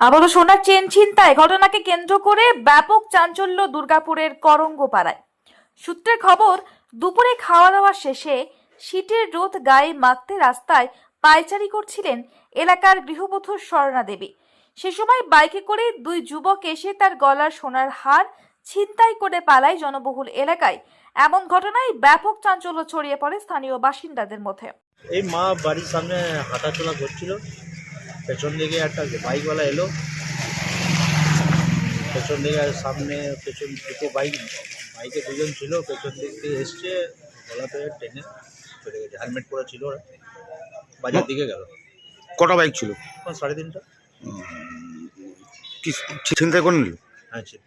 আবারও সোনার চেন ছিনতাই ঘটনাকে কেন্দ্র করে ব্যাপক চাঞ্চল্য দুর্গাপুরের করঙ্গপাড়ায়। সূত্রের খবর, দুপুরে খাওয়া দাওয়া শেষে শীতের রোদ গায়ে মাখতে রাস্তায় পায়চারি করছিলেন এলাকার গৃহবধূ স্বর্ণা দেবী। সে সময় বাইকে করে দুই যুবক এসে তার গলার সোনার হার ছিনতাই করে পালায় জনবহুল এলাকায়। এমন ঘটনায় ব্যাপক চাঞ্চল্য ছড়িয়ে পড়ে স্থানীয় বাসিন্দাদের মধ্যে। এই মা বাড়ির সামনে হাঁটাচলা করছিল। পেছন দিকে একটা বাইকওয়ালা এলো। পেছন দিকে সামনে পেছন দুটো বাইক বাইকে দুজন ছিল পেছন দিক থেকে এসছে গলাতে টেনে চলে গেছে হেলমেট পরে ছিল ওরা। বাজার দিকে গেল। কটা বাইক ছিল? সাড়ে তিনটা। চিন্তা করে নিল? হ্যাঁ ছিল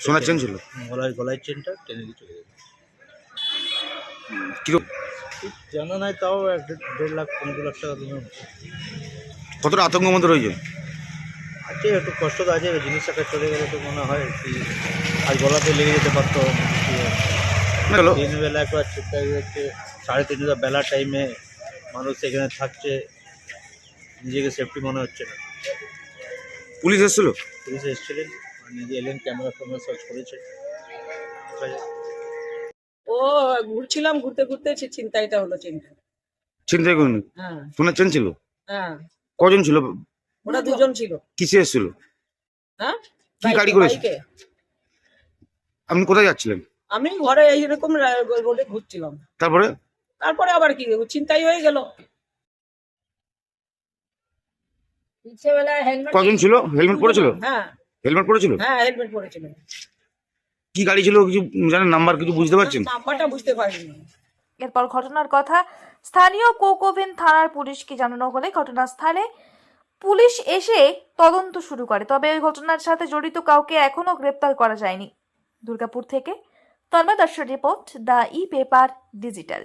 সোনার চেন ছিল? গলায় গলায় চেনটা টেনে দিয়ে চলে গেছে। জানা নাই তাও এক দেড়- দেড় লাখ পনেরো লাখ টাকা তুমি কতটা আতঙ্ক মধ্যে রয়েছে? আছে একটু কষ্ট তো আছে জিনিস একটা চলে গেলে তো মনে হয় কি আর গলাতে লেগে যেতে পারতো দিনবেলা একবার ঠিকঠাক হচ্ছে সাড়ে তিনটা বেলা টাইমে মানুষ এখানে থাকছে নিজেকে সেফটি মনে হচ্ছে না। পুলিশ এসেছিল? পুলিশ এসেছিলেন আর নিজে এলেন ক্যামেরা ফ্যামেরা সার্চ করেছে। ও ঘুরছিলাম ঘুরতে ঘুরতে সে চিন্তাইটা হলো চিন্তা। চিন্তাই করিনি। হ্যাঁ। সোনার চেন ছিল? হ্যাঁ। কজন ছিল? ওরা দুজন ছিল। কিসে এসেছিল? হ্যাঁ? কি গাড়ি করেছে? আপনি কোথায় যাচ্ছিলেন? আমি ঘরে এইরকম রা- রোডে ঘুরছিলাম। তারপরে? তারপরে আবার কি চিন্তাই হয়ে গেল। কজন ছিল। হেলমেট পরেছিল? হ্যাঁ। হেলমেট পরেছিল? হ্যাঁ হেলমেট পরেছিল। কি গাড়ি ছিল? কিছু জানেন নাম্বার কিছু বুঝতে পারছেন? নাম্বারটা বুঝতে পারিনি। এরপর ঘটনার কথা স্থানীয় কোকোভেন থানার পুলিশকে জানানো হলে ঘটনাস্থলে পুলিশ এসে তদন্ত শুরু করে। তবে ওই ঘটনার সাথে জড়িত কাউকে এখনও গ্রেপ্তার করা যায়নি। দুর্গাপুর থেকে তন্ময় দর্শক report, the e paper digital.